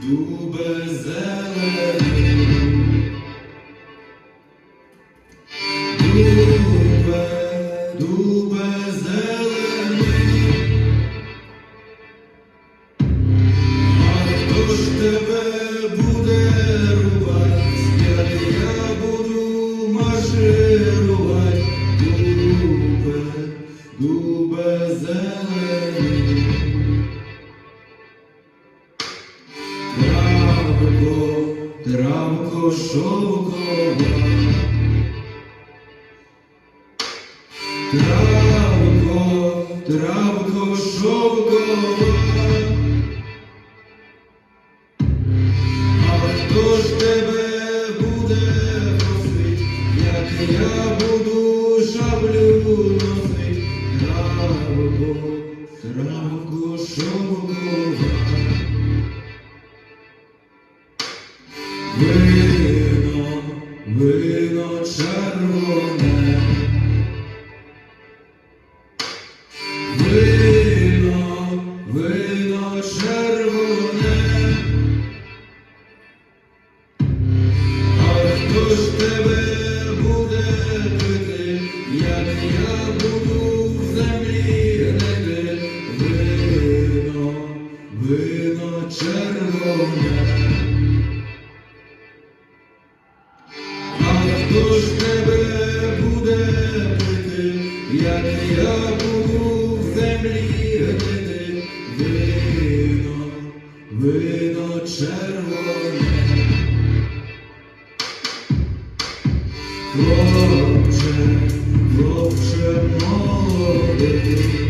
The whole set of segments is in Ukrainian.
Дубе, зелений, дубе, дубе а хто ж тебе буде рубать, дубе зелений. Травко, травко шовкова, травко, травко шовкова, а хто ж тебе буде просить, як я буду травко, травко шовкова. Вино, вино червоне, вино, вино а хто ж тебе буде пити, як я буду хто ж тебе буде пити, як я буду в землі гнити, вино, вино червоне. Хлопче, хлопче молодий,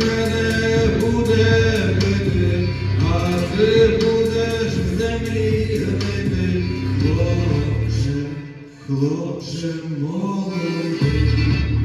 хлопче молодий.